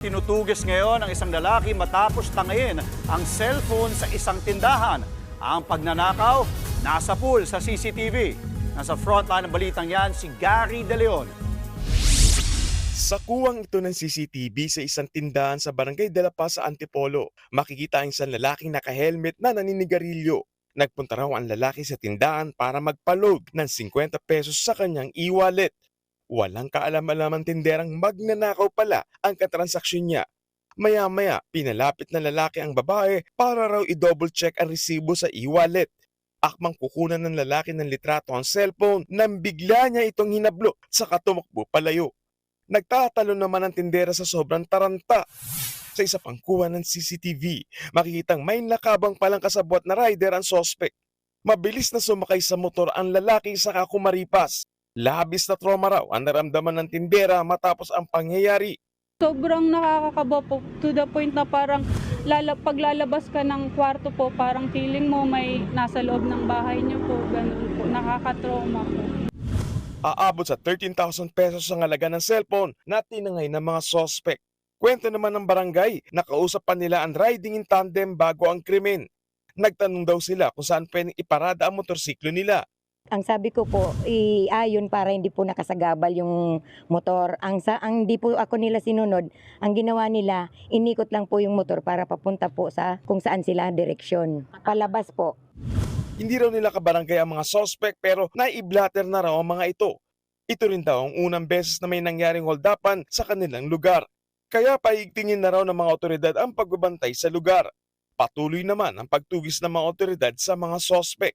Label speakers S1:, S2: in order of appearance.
S1: Tinutugis ngayon ang isang lalaki matapos tangayin ang cellphone sa isang tindahan. Ang pagnanakaw, nasa pool sa CCTV. Nasa frontline ng balitang yan si Gary De Leon.
S2: Sa kuwang ito ng CCTV sa isang tindahan sa Barangay de la Paz sa Antipolo, makikita ang isang lalaking naka-helmet na naninigarilyo. Nagpunta raw ang lalaki sa tindahan para magpalog ng 50 pesos sa kanyang e-wallet. Walang kaalam-alam ang tinderang magnanakaw pala ang katransaksyon niya. Maya-maya, pinalapit ng lalaki ang babae para raw i-double check ang resibo sa e-wallet. Akmang kukunan ng lalaki ng litrato ang cellphone nang bigla niya itong hinablo sa tumakbo palayo. Nagtatalo naman ang tindera sa sobrang taranta. Sa isa pang kuha ng CCTV, makikitang may nakabang palang kasabwat na rider ang sospek. Mabilis na sumakay sa motor ang lalaki sa kumaripas. Labis na trauma raw ang naramdaman ng tindera matapos ang pangyayari.
S3: Sobrang nakakakaba po to the point na parang lala, paglalabas ka ng kwarto po, parang feeling mo may nasa loob ng bahay niyo po. Ganun po, nakakatrauma po.
S2: Aabot sa 13,000 pesos ang halaga ng cellphone na tinangay ng mga sospek. Kwento naman ng barangay, nakausap pa nila ang riding in tandem bago ang krimen. Nagtanong daw sila kung saan pwedeng iparada ang motorsiklo nila.
S4: Ang sabi ko po, iayon para hindi po nakasagabal yung motor. Ang sa ang di po ako nila sinunod, ang ginawa nila, inikot lang po yung motor para papunta po sa kung saan sila direksyon. Palabas po.
S2: Hindi raw nila kabarangay ang mga sospek pero naiblatter na raw ang mga ito. Ito rin daw ang unang beses na may nangyaring holdapan sa kanilang lugar. Kaya paigtingin na raw ng mga otoridad ang pagbabantay sa lugar. Patuloy naman ang pagtugis ng mga otoridad sa mga sospek.